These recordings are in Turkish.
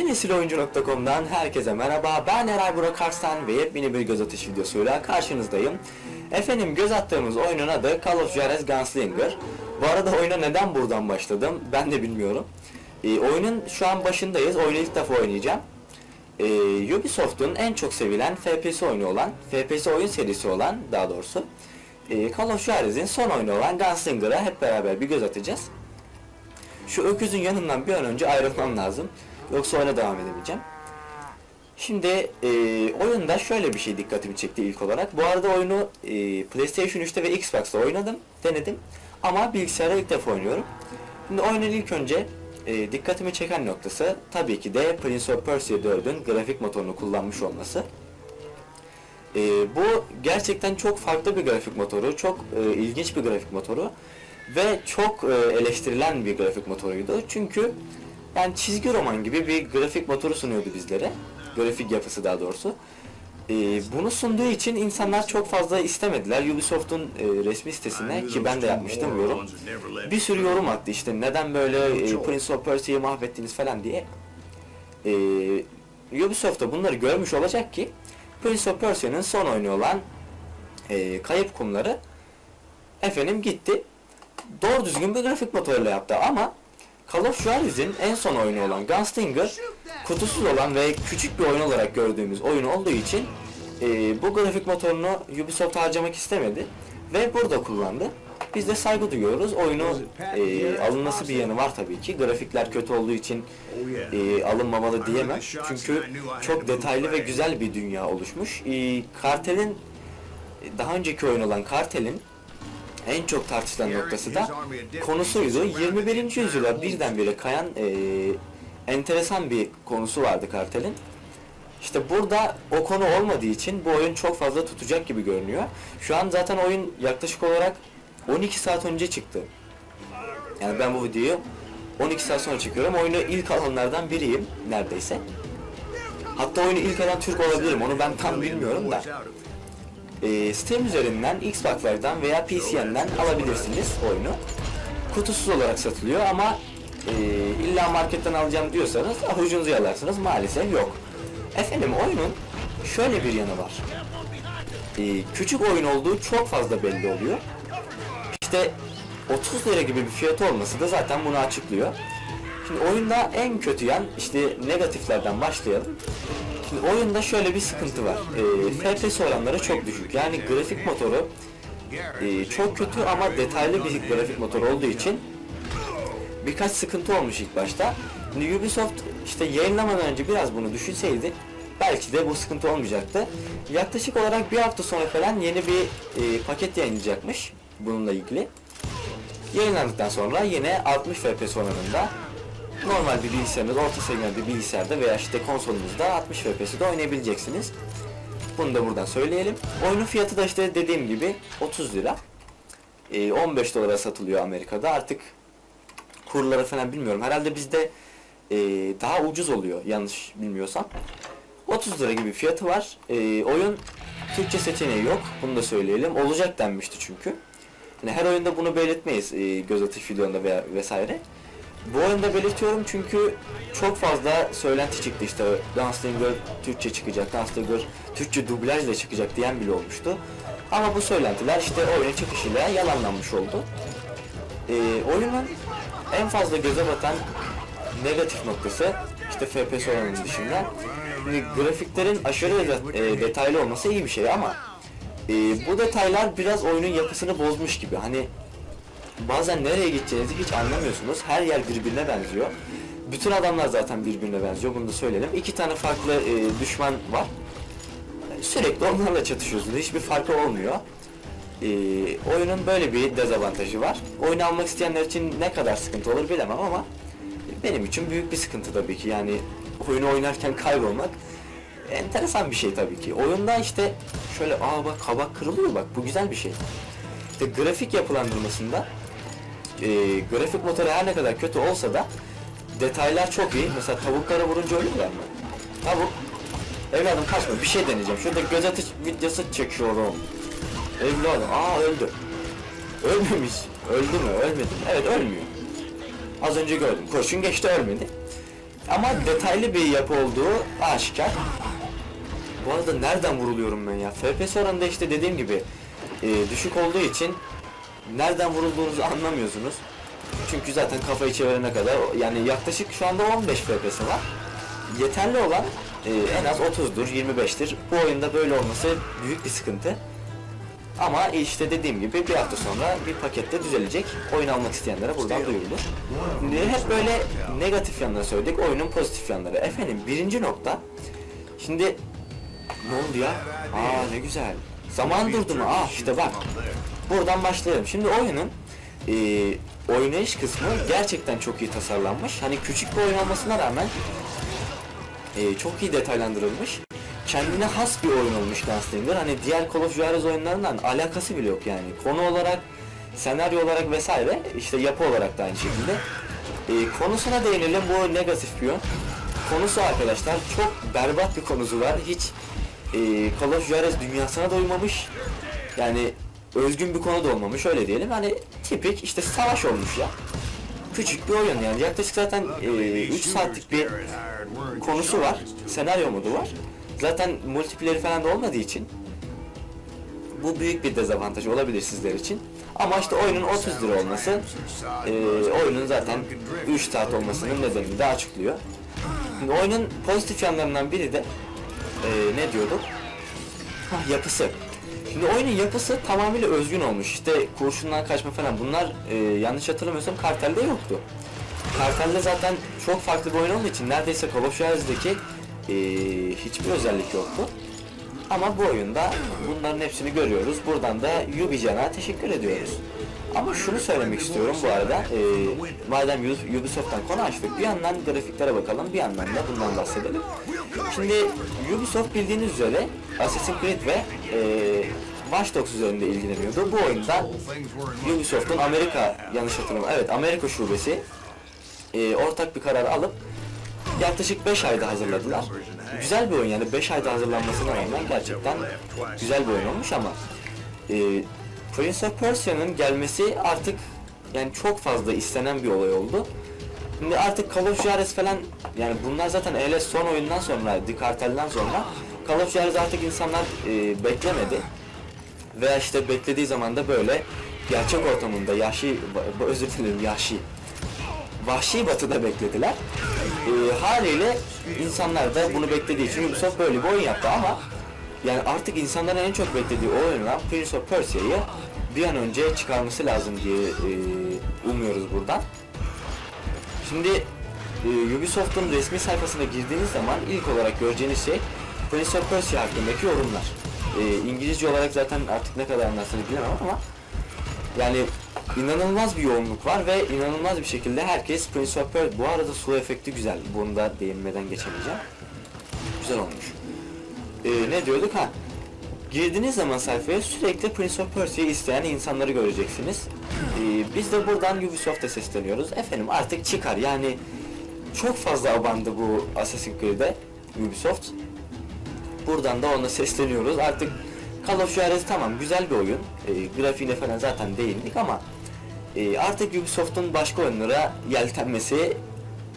Yeni nesil oyuncu.com'dan herkese merhaba. Ben Eray Burak Arslan ve yepyeni bir göz atış videosuyla karşınızdayım. Efendim göz attığımız oyunun adı Call of Juarez Gunslinger. Bu arada oyuna neden buradan başladım ben de bilmiyorum. Ee, oyunun şu an başındayız. Oyunu ilk defa oynayacağım. Ee, Ubisoft'un en çok sevilen FPS oyunu olan, FPS oyun serisi olan daha doğrusu ee, Call of Juarez'in son oyunu olan Gunslinger'a hep beraber bir göz atacağız. Şu öküzün yanından bir an önce ayrılmam lazım. Yoksa oyuna devam edemeyeceğim. Şimdi e, oyunda şöyle bir şey dikkatimi çekti ilk olarak. Bu arada oyunu e, PlayStation 3'te ve Xbox'ta oynadım, denedim. Ama bilgisayarda ilk defa oynuyorum. Şimdi oyunun ilk önce e, dikkatimi çeken noktası tabii ki de Prince of Persia 4'ün grafik motorunu kullanmış olması. E, bu gerçekten çok farklı bir grafik motoru, çok e, ilginç bir grafik motoru ve çok e, eleştirilen bir grafik motoruydu. Çünkü yani çizgi roman gibi bir grafik motoru sunuyordu bizlere. Grafik yapısı daha doğrusu. E, bunu sunduğu için insanlar çok fazla istemediler. Ubisoft'un e, resmi sitesine ki ben de yapmıştım yorum. Bir sürü yorum attı işte neden böyle e, Prince of Persia'yı mahvettiniz falan diye. E, Ubisoft da bunları görmüş olacak ki Prince of Persia'nın son oyunu olan e, Kayıp Kumları efendim gitti doğru düzgün bir grafik motoruyla yaptı ama Call of Juarez'in en son oyunu olan Gunslinger kutusuz olan ve küçük bir oyun olarak gördüğümüz oyun olduğu için e, bu grafik motorunu Ubisoft harcamak istemedi ve burada kullandı. Biz de saygı duyuyoruz. Oyunu e, alınması bir yanı var tabii ki. Grafikler kötü olduğu için e, alınmamalı diyemem. Çünkü çok detaylı ve güzel bir dünya oluşmuş. E, Kartel'in daha önceki oyun olan Kartel'in en çok tartışılan noktası da konusuydu. 21. yüzyıla birdenbire kayan e, enteresan bir konusu vardı kartelin. İşte burada o konu olmadığı için bu oyun çok fazla tutacak gibi görünüyor. Şu an zaten oyun yaklaşık olarak 12 saat önce çıktı. Yani ben bu videoyu 12 saat sonra çekiyorum. Oyunu ilk alanlardan biriyim neredeyse. Hatta oyunu ilk alan Türk olabilirim. Onu ben tam bilmiyorum da. Ee, Steam üzerinden, Xbox'lardan veya PC'den alabilirsiniz oyunu. Kutusuz olarak satılıyor ama e, illa marketten alacağım diyorsanız avucunuzu yalarsınız. Maalesef yok. Efendim oyunun şöyle bir yanı var. Ee, küçük oyun olduğu çok fazla belli oluyor. İşte 30 lira gibi bir fiyatı olması da zaten bunu açıklıyor. Şimdi oyunda en kötü yan işte negatiflerden başlayalım. Şimdi oyunda şöyle bir sıkıntı var. E, FPS oranları çok düşük. Yani grafik motoru e, çok kötü ama detaylı bir grafik motoru olduğu için birkaç sıkıntı olmuş ilk başta. Şimdi Ubisoft işte yayınlamadan önce biraz bunu düşünseydi belki de bu sıkıntı olmayacaktı. Yaklaşık olarak bir hafta sonra falan yeni bir e, paket yayınlayacakmış bununla ilgili. Yayınlandıktan sonra yine 60 FPS oranında normal bir bilgisayarınız, orta seviye bir bilgisayarda veya işte konsolunuzda 60 FPS'de oynayabileceksiniz. Bunu da buradan söyleyelim. Oyunun fiyatı da işte dediğim gibi 30 lira. Ee, 15 dolara satılıyor Amerika'da. Artık kurları falan bilmiyorum. Herhalde bizde e, daha ucuz oluyor yanlış bilmiyorsam. 30 lira gibi fiyatı var. Ee, oyun Türkçe seçeneği yok. Bunu da söyleyelim. Olacak denmişti çünkü. Yani her oyunda bunu belirtmeyiz e, göz atış videonda veya vesaire. Bu oyunda belirtiyorum çünkü çok fazla söylenti çıktı işte Gunslinger Türkçe çıkacak, Gunslinger Türkçe dublajla çıkacak diyen bile olmuştu. Ama bu söylentiler işte oyunun çıkışıyla yalanlanmış oldu. Ee, oyunun en fazla göze batan negatif noktası işte FPS oranının dışında grafiklerin aşırı de- detaylı olması iyi bir şey ama e, bu detaylar biraz oyunun yapısını bozmuş gibi. Hani bazen nereye gideceğinizi hiç anlamıyorsunuz. Her yer birbirine benziyor. Bütün adamlar zaten birbirine benziyor. Bunu da söyleyelim. İki tane farklı e, düşman var. Sürekli onlarla çatışıyorsunuz. Hiçbir farkı olmuyor. E, oyunun böyle bir dezavantajı var. Oyunu almak isteyenler için ne kadar sıkıntı olur bilemem ama benim için büyük bir sıkıntı tabii ki. Yani oyunu oynarken kaybolmak enteresan bir şey tabii ki. Oyunda işte şöyle aa bak kabak kırılıyor bak bu güzel bir şey. İşte grafik yapılandırmasında e, grafik motoru her ne kadar kötü olsa da detaylar çok iyi. Mesela tavuklara vurunca ölüyorlar mı? Tavuk. Evladım kaçma bir şey deneyeceğim. Şurada göz atış videosu çekiyorum. Evladım aa öldü. Ölmemiş. Öldü mü? Ölmedi mi? Evet ölmüyor. Az önce gördüm. Kurşun geçti ölmedi. Ama detaylı bir yapı olduğu aşikar. Bu arada nereden vuruluyorum ben ya? FPS oranında işte dediğim gibi e, düşük olduğu için nereden vurulduğunuzu anlamıyorsunuz. Çünkü zaten kafayı çevirene kadar yani yaklaşık şu anda 15 FPS var. Yeterli olan e, en az 30'dur, 25'tir. Bu oyunda böyle olması büyük bir sıkıntı. Ama işte dediğim gibi bir hafta sonra bir pakette düzelecek. Oyun almak isteyenlere buradan duyurulur. Hep böyle negatif yanları söyledik, oyunun pozitif yanları. Efendim birinci nokta. Şimdi ne oldu ya? Aa ne güzel. Zaman durdu mu? Aa işte bak. Buradan başlayalım. Şimdi oyunun e, oynayış kısmı gerçekten çok iyi tasarlanmış. Hani küçük bir oyun olmasına rağmen e, çok iyi detaylandırılmış. Kendine has bir oyun olmuş Gunslinger. Hani diğer Call of Juarez oyunlarından alakası bile yok yani. Konu olarak, senaryo olarak vesaire, işte yapı olarak da aynı şekilde. E, konusuna değinelim bu negatif bir yön. Konusu arkadaşlar çok berbat bir konusu var. Hiç e, Call of Juarez dünyasına da uymamış. Yani özgün bir konu da olmamış öyle diyelim. Hani tipik işte savaş olmuş ya. Küçük bir oyun yani yaklaşık zaten 3 saatlik bir konusu var. Senaryo modu var. Zaten multiplayer falan da olmadığı için bu büyük bir dezavantaj olabilir sizler için. Ama işte oyunun 30 lira olması e, oyunun zaten 3 saat olmasının nedenini de açıklıyor. Şimdi oyunun pozitif yanlarından biri de e, ne diyorduk? Yapısı. Şimdi oyunun yapısı tamamıyla özgün olmuş. İşte kurşundan kaçma falan bunlar e, yanlış hatırlamıyorsam kartelde yoktu. Kartelde zaten çok farklı bir oyun olduğu için neredeyse Call of Juarez'deki e, hiçbir özellik yoktu. Ama bu oyunda bunların hepsini görüyoruz. Buradan da Ubisoft'a teşekkür ediyoruz. Ama şunu söylemek istiyorum bu arada. E, madem Ub- Ubisoft'tan konu açtık bir yandan grafiklere bakalım bir yandan da bundan bahsedelim. Şimdi Ubisoft bildiğiniz üzere Assassin's Creed ve e, Watch Dogs üzerinde ilgileniyordu. Bu oyunda Ubisoft'un Amerika yanlış hatırlamıyorum. Evet Amerika şubesi e, ortak bir karar alıp yaklaşık 5 ayda hazırladılar. Güzel bir oyun yani 5 ayda hazırlanmasına rağmen gerçekten güzel bir oyun olmuş ama e, Prince of Persia'nın gelmesi artık yani çok fazla istenen bir olay oldu. Şimdi artık Call of Juarez falan yani bunlar zaten hele son oyundan sonra, The Cartel'den sonra Call of Juarez artık insanlar e, beklemedi. Veya işte beklediği zaman da böyle gerçek ortamında ba- özür dilerim Yahşi, Vahşi Batı'da beklediler. E, haliyle insanlar da bunu beklediği için Ubisoft böyle bir oyun yaptı ama yani artık insanların en çok beklediği o oyun olan Prince of Persia'yı bir an önce çıkarması lazım diye e, umuyoruz buradan. Şimdi e, Ubisoft'un resmi sayfasına girdiğiniz zaman ilk olarak göreceğiniz şey Prince of Persia hakkındaki yorumlar. E, İngilizce olarak zaten artık ne kadar anlarsınız bilemem ama yani inanılmaz bir yoğunluk var ve inanılmaz bir şekilde herkes Prince of Persia bu arada su efekti güzel. Bunu da değinmeden geçemeyeceğim. Güzel olmuş. E, ne diyorduk ha? Girdiğiniz zaman sayfaya sürekli Prince of Persia'yı isteyen insanları göreceksiniz. Ee, biz de buradan Ubisoft'a sesleniyoruz. Efendim artık çıkar yani çok fazla abandı bu Assassin's Creed'e Ubisoft. Buradan da ona sesleniyoruz. Artık Call of Juarez tamam güzel bir oyun. Ee, grafiğine falan zaten değindik ama e, artık Ubisoft'un başka oyunlara yeltenmesi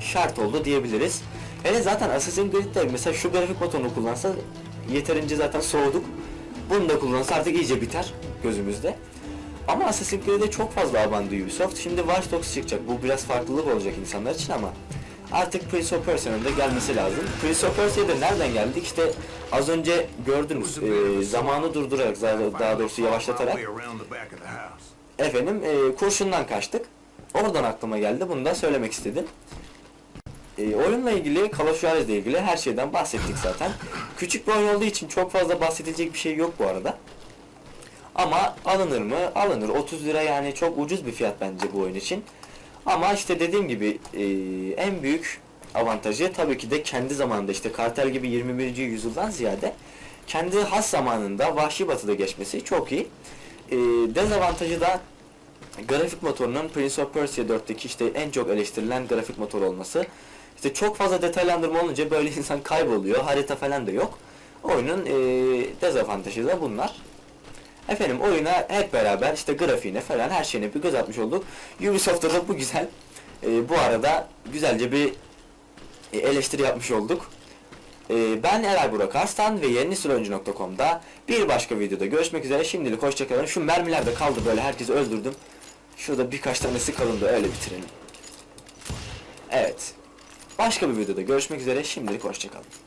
şart oldu diyebiliriz. Hele zaten Assassin's Creed'de mesela şu grafik motorunu kullansa yeterince zaten soğuduk. Bunu da kullansa artık iyice biter gözümüzde. Ama Assassin's Creed'e çok fazla abandı Ubisoft. Şimdi Watch Dogs çıkacak. Bu biraz farklılık olacak insanlar için ama artık Prince of Persia'nın da gelmesi lazım. Prince of Persia'ya da nereden geldik? İşte az önce gördünüz e, zamanı durdurarak daha- doğrusu yavaşlatarak efendim e, kurşundan kaçtık. Oradan aklıma geldi. Bunu da söylemek istedim. E, oyunla ilgili, Call ile ilgili her şeyden bahsettik zaten. Küçük bir oyun olduğu için çok fazla bahsedilecek bir şey yok bu arada. Ama alınır mı? Alınır. 30 lira yani çok ucuz bir fiyat bence bu oyun için. Ama işte dediğim gibi e, en büyük avantajı tabii ki de kendi zamanında işte kartel gibi 21. yüzyıldan ziyade kendi has zamanında Vahşi Batı'da geçmesi çok iyi. E, dezavantajı da grafik motorunun Prince of Persia 4'teki işte en çok eleştirilen grafik motor olması. İşte çok fazla detaylandırma olunca böyle insan kayboluyor. Harita falan da yok. Oyunun e, dezavantajı da bunlar. Efendim oyuna hep beraber işte grafiğine falan her şeyine bir göz atmış olduk. Ubisoft'ta da bu güzel. e, bu arada güzelce bir e, eleştiri yapmış olduk. E, ben Eray Burak Arslan ve yeninesiloyuncu.com'da bir başka videoda görüşmek üzere. Şimdilik hoşçakalın. Şu mermiler de kaldı böyle herkesi öldürdüm. Şurada birkaç tanesi kalın da öyle bitirelim. Evet. Başka bir videoda görüşmek üzere. Şimdilik hoşçakalın.